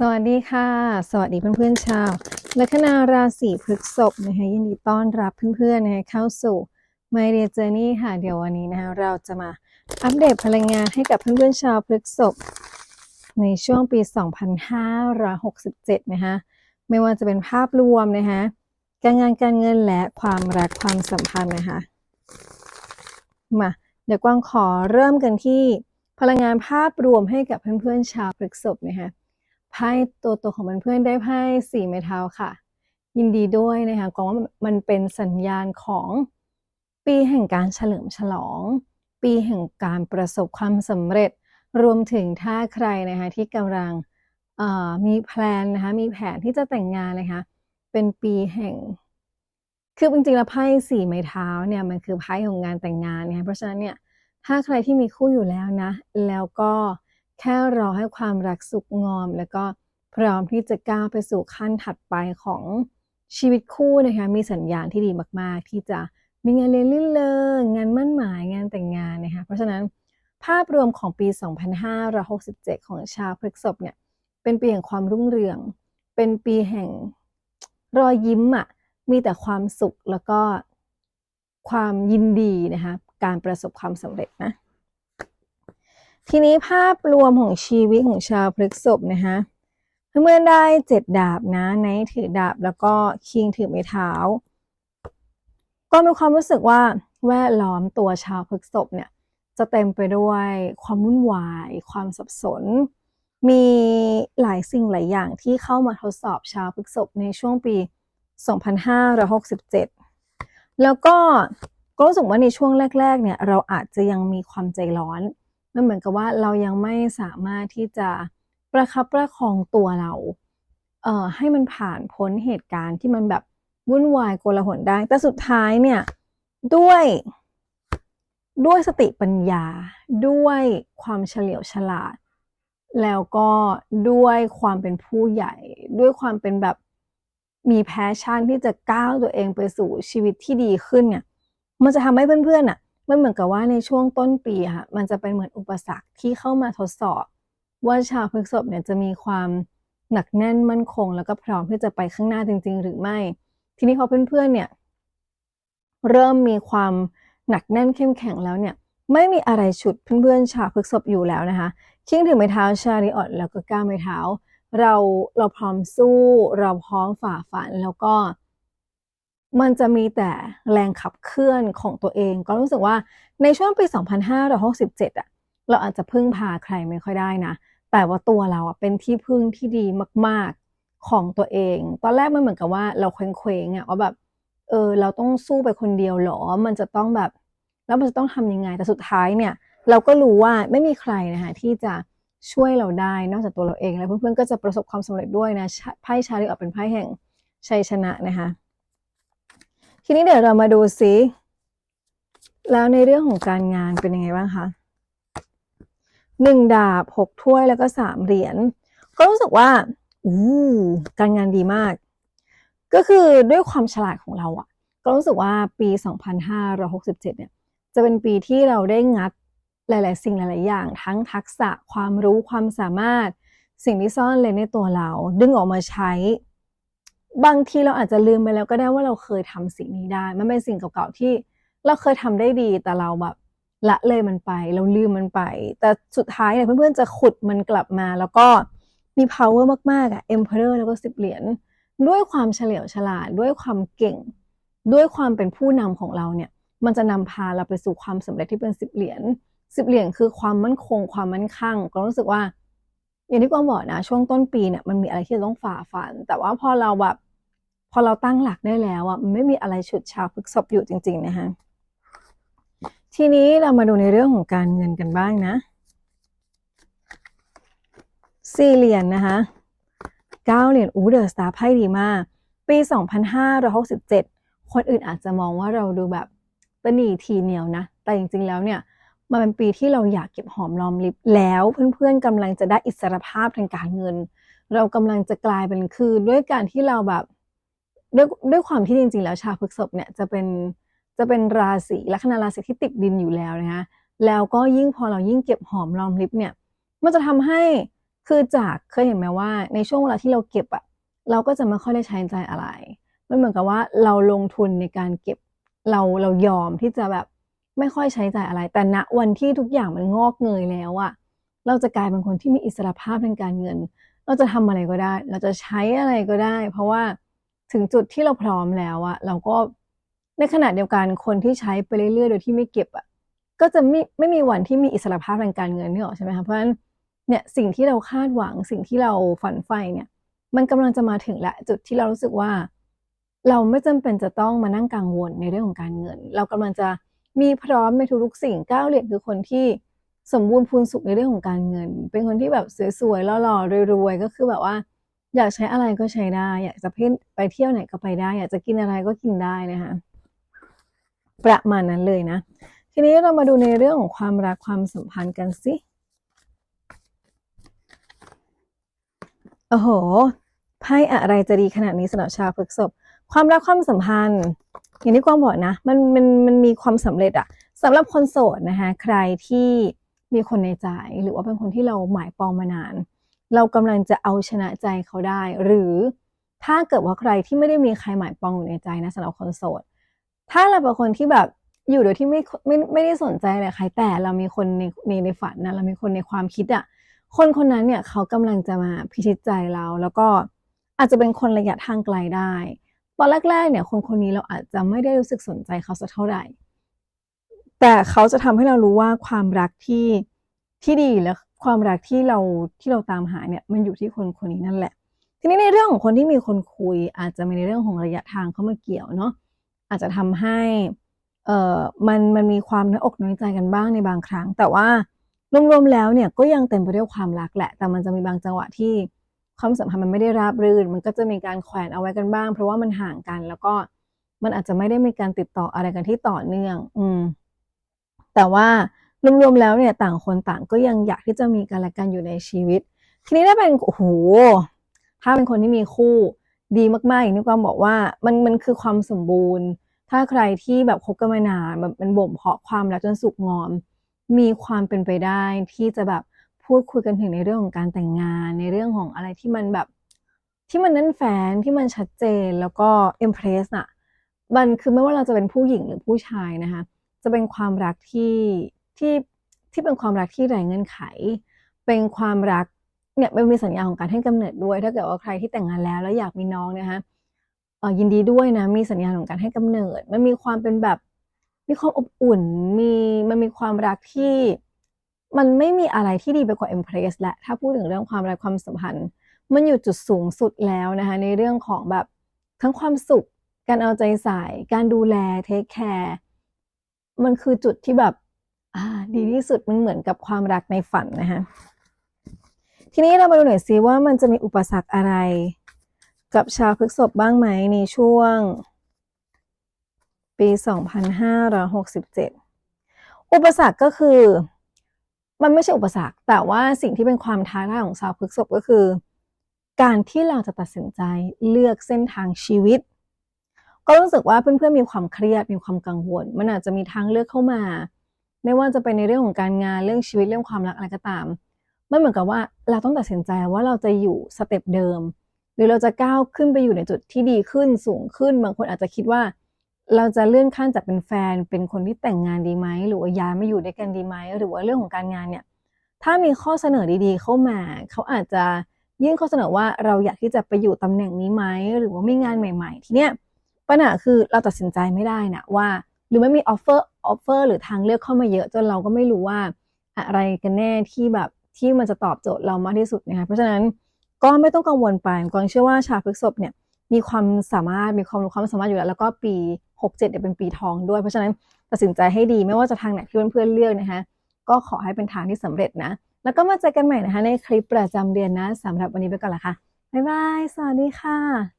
สวัสดีค่ะ สวัสดีเพื่อนๆชาวลัคนาราศีพฤษภนะคะยินดีต้อนรับเพื่อนๆนะคะเข้าสู่ My Dear Journey ค่ะ เดี๋ยววันนี้นะคะเราจะมาอัปเดตพลังงานให้กับเพื่อนๆชาวพฤษภในช่วงปี 2567 นะคะไม่ว่าจะเป็นภาพรวมนะคะการงานการเงินและความรักความสัมพันธ์นะคะมาเดี๋ยวกวางขอเริ่มกันที่พลังงานภาพรวมให้กับเพื่อนๆชาวพฤษภนะคะ ไพ่ตัวตัวของเพื่อนๆได้ไพ่สี่ไม้เท้าค่ะ ยินดีด้วยนะคะกวางว่ามันเป็นสัญญาณของปีแห่งการเฉลิมฉลอง ปีแห่งการประสบความสำเร็จ รวมถึงถ้าใครนะคะที่กำลังมีแพลนนะคะมีแผนที่จะแต่งงานนะคะเป็นปีแห่ง คือจริงๆแล้วไพ่สี่ไม้เท้าเนี่ยมันคือไพ่ของงานแต่งงานนะคะเพราะฉะนั้นเนี่ยถ้าใครที่มีคู่อยู่แล้วนะ แล้วก็ แค่รอให้ความรักสุขงอม แล้วก็พร้อมที่จะก้าวไปสู่ขั้นถัดไปของชีวิตคู่นะคะมีสัญญาณที่ดีมาก ๆ ที่จะมีงานเรียนลื่นเริงงานมั่นหมายงานแต่งงานนะคะเพราะฉะนั้นภาพรวมของปี 2567 ของชาวพฤกษภเนี่ย เป็นปีแห่งความรุ่งเรือง เป็นปีแห่งรอยยิ้มอะ มีแต่ความสุขแล้วก็ความยินดีนะคะ การประสบความสำเร็จนะ ทีนี้ภาพรวมของชีวิตของชาวพฤษภนะคะเมื่อได้เจ็ดดาบนะไนท์ถือดาบแล้วก็คิงถือไม้เท้า ก็มีความรู้สึกว่าแวดล้อมตัวชาวพฤษภเนี่ยจะเต็มไปด้วยความวุ่นวาย ความสับสน มีหลายสิ่งหลายอย่างที่เข้ามาทดสอบชาวพฤษภในช่วงปี 2567 แล้วก็ก็รู้สึกว่าในช่วงแรก ๆ เนี่ยเราอาจจะยังมีความใจร้อน มันเหมือนกับว่าเรายังไม่สามารถที่จะประคับประคองตัวเราเอ่อให้มันผ่านพ้นเหตุการณ์ที่มันแบบวุ่นวายโกลาหลได้ แต่สุดท้ายเนี่ยด้วยด้วยสติปัญญาด้วยความเฉลียวฉลาด แล้วก็ด้วยความเป็นผู้ใหญ่ ด้วยความเป็นแบบมีแพชชั่นที่จะก้าวตัวเองไปสู่ชีวิตที่ดีขึ้นเนี่ยมันจะทำให้เพื่อนๆอะ มันเหมือนกับว่าในช่วงต้นปีค่ะมันจะเป็นเหมือนอุปสรรคที่เข้ามาทดสอบ ว่าชาวพฤษภเนี่ยจะมีความหนักแน่นมั่นคง แล้วก็พร้อมที่จะไปข้างหน้าจริง ๆ หรือไม่ ทีนี้พอเพื่อนๆเนี่ยเริ่มมีความหนักแน่นเข้มแข็งแล้วเนี่ยไม่มีอะไรฉุดเพื่อนๆชาวพฤษภอยู่แล้วนะคะคิงถือไม้เท้าชาริออตแล้วก็ก้าวไม้เท้า เราเราพร้อมสู้ เราพร้อมฝ่าฟันแล้วก็ มันจะมีแต่แรงขับเคลื่อนของตัวเอง ก็รู้สึกว่าในช่วงปี 2567 อะ เราอาจจะพึ่งพาใครไม่ค่อยได้นะ แต่ว่าตัวเราอะเป็นที่พึ่งที่ดีมาก ๆของตัวเอง ตอนแรกมันเหมือนกับว่าเราเคว้งๆอะว่าแบบ เออ เราต้องสู้ไปคนเดียวเหรอ มันจะต้องแบบ แล้วมันจะต้องทำยังไง แต่สุดท้ายเนี่ย เราก็รู้ว่าไม่มีใครนะคะที่จะช่วยเราได้นอกจากตัวเราเองแล้วเพื่อนๆก็จะประสบความสำเร็จด้วยนะไพ่ชาริออกเป็นไพ่แห่งชัยชนะนะคะ ทีนี้เดี๋ยวเรามาดูซิแล้วในเรื่องของการงานเป็นยังไงบ้างคะหนึ่งดาบหกถ้วยแล้วก็สามเหรียญก็รู้สึกว่าอู้การงานดีมาก ก็คือด้วยความฉลาดของเราอะก็รู้สึกว่าปี 2567 เนี่ย จะเป็นปีที่เราได้งัดหลาย ๆ สิ่งหลาย ๆ อย่าง ทั้งทักษะความรู้ความสามารถ สิ่งที่ซ่อนเร้นในตัวเรา ดึงออกมาใช้ บางทีเราอาจจะลืมไปแล้วก็ได้ว่าเราเคยทำสิ่งนี้ได้ มันเป็นสิ่งเก่าๆที่เราเคยทำได้ดี แต่เราแบบละเลยมันไป เราลืมมันไป แต่สุดท้ายเนี่ยเพื่อนๆจะขุดมันกลับมา แล้วก็มี power มากๆอะ emperor แล้วก็สิบเหรียญด้วยความเฉลียวฉลาด ด้วยความเก่ง ด้วยความเป็นผู้นำของเราเนี่ย มันจะนำพาเราไปสู่ความสำเร็จที่เป็นสิบเหรียญสิบเหรียญคือความมั่นคง ความมั่นคั่งก็รู้สึกว่าอย่างที่กวางบอกนะช่วงต้นปีเนี่ยมันมีอะไรที่จะต้องฝ่าฟัน แต่ว่าพอเราแบบ อเราตั้งหลักได้แล้วอะมันไม่มีอะไรฉุดชาวพฤกษบอยู่จริง ๆ นะคะทีนี้เรามาดูในเรื่องของการเงินกันบ้างนะสี่เหรียญนนะคะเก้าเหรียญอู้เดอะสตาร์ไพ่ดีมาก ปี 2567 คนอื่นอาจจะมองว่าเราดูแบบตนีทีเหนียวนะ แต่จริงๆแล้วเนี่ยมันเป็นปีที่เราอยากเก็บหอมรอมริบแล้วเพื่อนๆกำลังจะได้อิสรภาพทางการเงิน เรากำลังจะกลายเป็นคือด้วยการที่เราแบบ ด้วยด้วยความที่จริง ๆ แล้วชาวพฤกษภเนี่ยจะเป็นจะเป็นราศีลัคนาราศีที่ติดดินอยู่แล้วนะคะแล้วก็ยิ่งพอเรายิ่งเก็บหอมรอมริบเนี่ย มันจะทำให้คือจากเคยเห็นไหมว่า ในช่วงเวลาที่เราเก็บอะเราก็จะไม่ค่อยได้ใช้ใจอะไร มันเหมือนกับว่าเราลงทุนในการเก็บเราเรายอมที่จะแบบไม่ค่อยใช้จ่ายอะไร แต่ณวันที่ทุกอย่างมันงอกเงยแล้วอะเราจะกลายเป็นคนที่มีอิสรภาพทางการเงิน เราจะทำอะไรก็ได้ เราจะใช้อะไรก็ได้ เพราะว่า ถึงจุดที่เราพร้อมแล้วอะเราก็ในขณะเดียวกันคนที่ใช้ไปเรื่อยๆ โดยที่ไม่เก็บอะก็จะไม่ไม่มีวันที่มีอิสรภาพทางการเงินนี่หรอกใช่ไหมคะเพราะฉะนั้นเนี่ยสิ่งที่เราคาดหวังสิ่งที่เราฝันใฝ่เนี่ย มันกำลังจะมาถึงและจุดที่เรารู้สึกว่า เราไม่จำเป็นจะต้องมานั่งกังวลในเรื่องของการเงิน เรากำลังจะมีพร้อมในทุกๆสิ่งก้าวเหรียญคือคนที่สมบูรณ์พูนสุขในเรื่องของการเงิน เป็นคนที่แบบสวยๆหล่อๆรวยๆก็คือแบบว่า อยากใช้อะไรก็ใช้ได้ อยากจะไปเที่ยวไหนก็ไปได้ อยากจะกินอะไรก็กินได้นะคะประมาณนั้นเลยนะ ทีนี้เรามาดูในเรื่องของความรักความสัมพันธ์กันสิโอ้โหไพ่อะไรจะดีขนาดนี้สำหรับชาวพฤกษภความรักความสัมพันธ์ อย่างที่กวางบอกนะ มันมันมันมีความสำเร็จอะสำหรับคนโสดนะคะใครที่มีคนในใจ หรือว่าเป็นคนที่เราหมายปองมานาน เรากำลังจะเอาชนะใจเขาได้ หรือถ้าเกิดว่าใครที่ไม่ได้มีใครหมายปองอยู่ในใจนะสำหรับคนโสด ถ้าเราเป็นคนที่แบบอยู่โดยที่ไม่ไม่ไม่ได้สนใจอะไรใครแต่เรามีคนในในในฝันนะเรามีคนในความคิดอะคนคนนั้นเนี่ยเขากำลังจะมาพิชิตใจเรา แล้วก็อาจจะเป็นคนระยะทางไกลได้ ตอนแรกๆเนี่ยคนคนนี้เราอาจจะไม่ได้รู้สึกสนใจเขาสักเท่าไหร่ แต่เขาจะทำให้เรารู้ว่าความรักที่ที่ดีและ ความรักที่เราที่เราตามหาเนี่ยมันอยู่ที่คนคนนี้นั่นแหละ ทีนี้ในเรื่องของคนที่มีคนคุย อาจจะมีในเรื่องของระยะทางเข้ามาเกี่ยวเนาะอาจจะทำให้เอ่อมันมันมีความน้อยอกน้อยใจกันบ้างในบางครั้ง แต่ว่ารวมๆแล้วเนี่ยก็ยังเต็มไปด้วยความรักแหละ แต่มันจะมีบางจังหวะที่ความสัมพันธ์มันไม่ได้ราบรื่น มันก็จะมีการแขวนเอาไว้กันบ้าง เพราะว่ามันห่างกัน แล้วก็มันอาจจะไม่ได้มีการติดต่ออะไรกันที่ต่อเนื่อง อืม แต่ว่า รวมๆแล้วเนี่ยต่างคนต่างก็ยังอยากที่จะมีกันและกันอยู่ในชีวิต ทีนี้ถ้าเป็นโอ้โหถ้าเป็นคนที่มีคู่ดีมากๆอย่างที่กวางบอกว่ามันมันคือความสมบูรณ์ ถ้าใครที่แบบคบกันมานานแบบมันบ่มเพาะความรักจนสุกงอม มีความเป็นไปได้ที่จะแบบพูดคุยกันถึงในเรื่องของการแต่งงาน ในเรื่องของอะไรที่มันแบบ ที่มันนั่นแฟนที่มันชัดเจนแล้วก็เอ็มเพรสอะมันคือไม่ว่าเราจะเป็นผู้หญิงหรือผู้ชายนะคะจะเป็นความรักที่ ที่ที่เป็นความรักที่ไร้เงื่อนไข เป็นความรักเนี่ยมันมีสัญญาของการให้กำเนิดด้วย ถ้าเกิดว่าใครที่แต่งงานแล้วแล้วอยากมีน้องนะคะออยินดีด้วยนะมีสัญญาของการให้กำเนิด มันมีความเป็นแบบมีความอบอุ่นมีมันมีความรักที่มันไม่มีอะไรที่ดีไปกว่าเอ็มเพรสและถ้าพูดถึงเรื่องความรักความสัมพันธ์ มันอยู่จุดสูงสุดแล้วนะคะในเรื่องของแบบทั้งความสุข การเอาใจใส่ การดูแลเทคแคร์มันคือจุดที่แบบ ดีที่สุดมันเหมือนกับความรักในฝันนะคะทีนี้เรามาดูหน่อยซิว่ามันจะมีอุปสรรคอะไร กับชาวพฤกษภบ้างไหมในช่วง ปี 2567 อุปสรรคก็คือ มันไม่ใช่อุปสรรค แต่ว่าสิ่งที่เป็นความท้าทายของชาวพฤกษภก็คือ การที่เราจะตัดสินใจเลือกเส้นทางชีวิต ก็รู้สึกว่าเพื่อนๆมีความเครียดมีความกังวล มันอาจจะมีทางเลือกเข้ามา ไม่ว่าจะเป็นในเรื่องของการงานเรื่องชีวิตเรื่องความรักอะไรก็ตามมันเหมือนกับว่าเราต้องตัดสินใจว่าเราจะอยู่สเต็ปเดิม หรือเราจะก้าวขึ้นไปอยู่ในจุดที่ดีขึ้นสูงขึ้น บางคนอาจจะคิดว่า เราจะเลื่อนขั้นจากเป็นแฟน เป็นคนที่แต่งงานดีไหมหรือว่าย้ายมาอยู่ด้วยกันดีไหมหรือว่าเรื่องของการงานเนี่ยถ้ามีข้อเสนอดีๆ เข้ามา เขาอาจจะยื่นข้อเสนอว่าเราอยากที่จะไปอยู่ตำแหน่งนี้ไหมหรือว่ามีงานใหม่ ๆ ทีเนี้ยปัญหาคือเราตัดสินใจไม่ได้นะว่า หรือไม่มีออฟเฟอร์ออฟเฟอร์หรือทางเลือกเข้ามาเยอะจนเราก็ไม่รู้ว่าอะไรกันแน่ที่แบบที่มันจะตอบโจทย์เรามากที่สุดนะคะเพราะฉะนั้นก็ไม่ต้องกังวลไปกองเชื่อว่าชาวพฤกษภเนี่ยมีความสามารถมีความรู้ความสามารถอยู่แล้ว แล้วก็ปี 67เนี่ยเป็นปีทองด้วย เพราะฉะนั้นตัดสินใจให้ดีไม่ว่าจะทางไหนที่เพื่อนๆเลือกนะคะก็ขอให้เป็นทางที่สำเร็จนะ แล้วก็มาเจอกันใหม่นะคะในคลิปประจำเดือนนะสำหรับวันนี้ไปก่อนละค่ะบ๊ายบาย สวัสดีค่ะ